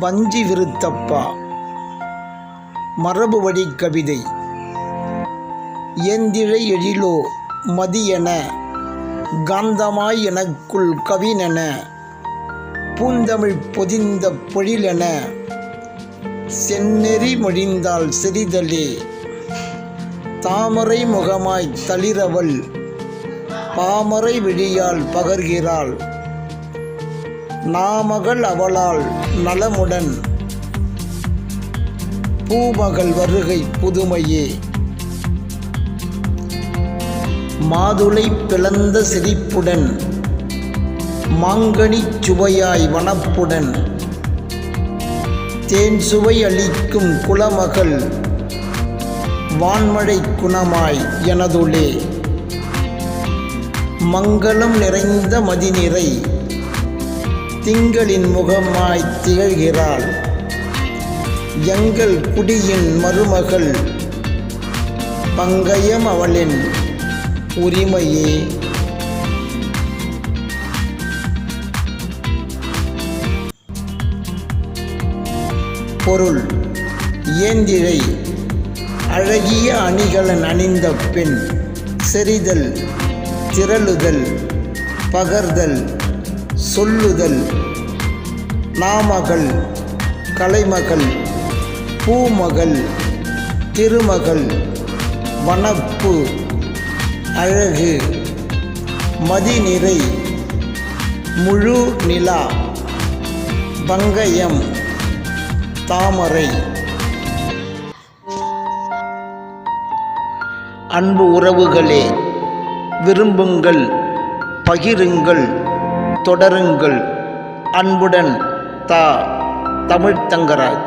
வஞ்சி விருத்தப்பா. மரபு வழி கவிதை. எந்திழை எழிலோ மதியென காந்தமாய் எனக்குள் கவினென பூந்தமிழ் பொதிந்த பொழிலென செந்நெறி மொழிந்தால் செறிதலே. தாமரை முகமாய் தளிரவள் பாமரை விழியால் பகர்கிறாள். நாமகள் அவளால் நலமுடன் பூமகள் வருகை புதுமையே. மாதுளை பிளந்த சிரிப்புடன் மாங்கனிச் சுவையாய் வனப்புடன் தேன் சுவை அளிக்கும் குலமகள் வான்மழை குணமாய் எனதுளே. மங்களம் நிறைந்த மதிநிறை திங்களின் முகமாய் திகழ்கிறாள். எங்கள் குடியின் மருமகள் பங்கயம் அவளின் உரிமையே. பொருள் ஏந்திழை அழகிய அணிகலன் அணிந்த பெண் செறிதல் திரளுதல் பகர்தல் சொல்லுதல். நாமகள் கலைமகள் பூமகள் திருமகள் வனப்பு அழகு மதிநிறை முழு நிலா பங்கயம் தாமரை. அன்பு உறவுகளே விரும்புங்கள் பகிருங்கள். தொடருங்கள். அன்புடன் தா தமிழ்த்தங்கராய்